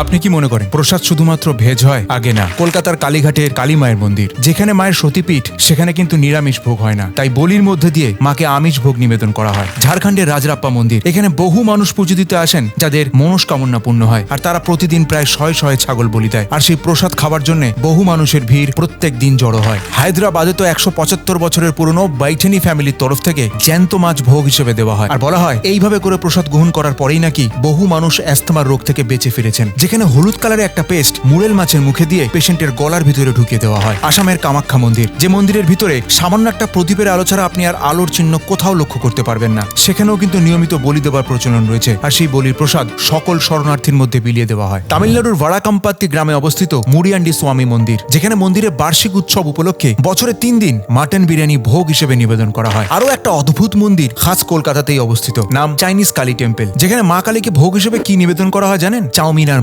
আপনি কি মনে করেন, প্রসাদ শুধুমাত্র ভেজ হয়? আগে না। কলকাতার কালীঘাটের কালী মায়ের মন্দির, যেখানে মায়ের সতীপীঠ, সেখানে কিন্তু নিরামিষ ভোগ হয় না। তাই বলির মধ্যে দিয়ে মাকে আমিষ ভোগ নিবেদন করা হয়। ঝাড়খণ্ডের রাজরাপ্পা মন্দির, এখানে বহু মানুষ পুজো দিতে আসেন, যাদের মনস্কামনা পূর্ণ হয়। আর তারা প্রতিদিন প্রায় শয়ে শয়ে ছাগল বলি দেয়। আর সেই প্রসাদ খাবার জন্য বহু মানুষের ভিড় প্রত্যেক দিন জড়ো হয়। হায়দ্রাবাদে তো একশো পঁচাত্তর বছরের পুরনো বাইঠেনি ফ্যামিলির তরফ থেকে জ্যান্ত মাছ ভোগ হিসেবে দেওয়া হয়। আর বলা হয়, এইভাবে করে প্রসাদ গ্রহণ করার পরেই নাকি বহু মানুষ অ্যাস্থমার রোগ থেকে বেঁচে ফিরেছেন। যেখানে হলুদ কালারের একটা পেস্ট মুরেল মাছের মুখে দিয়ে পেশেন্টের গলার ভিতরে ঢুকিয়ে দেওয়া হয়। আসামের কামাখ্যা মন্দির, যে মন্দিরের ভিতরে সামান্য একটা প্রদীপের আলো ছাড়া আপনি আর আলোর চিহ্ন কোথাও লক্ষ্য করতে পারবেন না। সেখানেও কিন্তু নিয়মিত বলি দেওয়ার প্রচলন রয়েছে আর সেই বলির প্রসাদ সকল শরণার্থীর মধ্যে বিলিয়ে দেওয়া হয়। তামিলনাড়ুর ভাড়াকাম্পাত্তি গ্রামে অবস্থিত মুরিয়ান্ডি স্বামী মন্দির, যেখানে মন্দিরে বার্ষিক উৎসব উপলক্ষে বছরে তিন দিন মাটন বিরিয়ানি ভোগ হিসেবে নিবেদন করা হয়। আরও একটা অদ্ভুত মন্দির খাস কলকাতাতেই অবস্থিত, নাম চাইনিজ কালী টেম্পল, যেখানে মা কালীকে ভোগ হিসেবে কি নিবেদন করা হয় জানেন? চাউমিন আর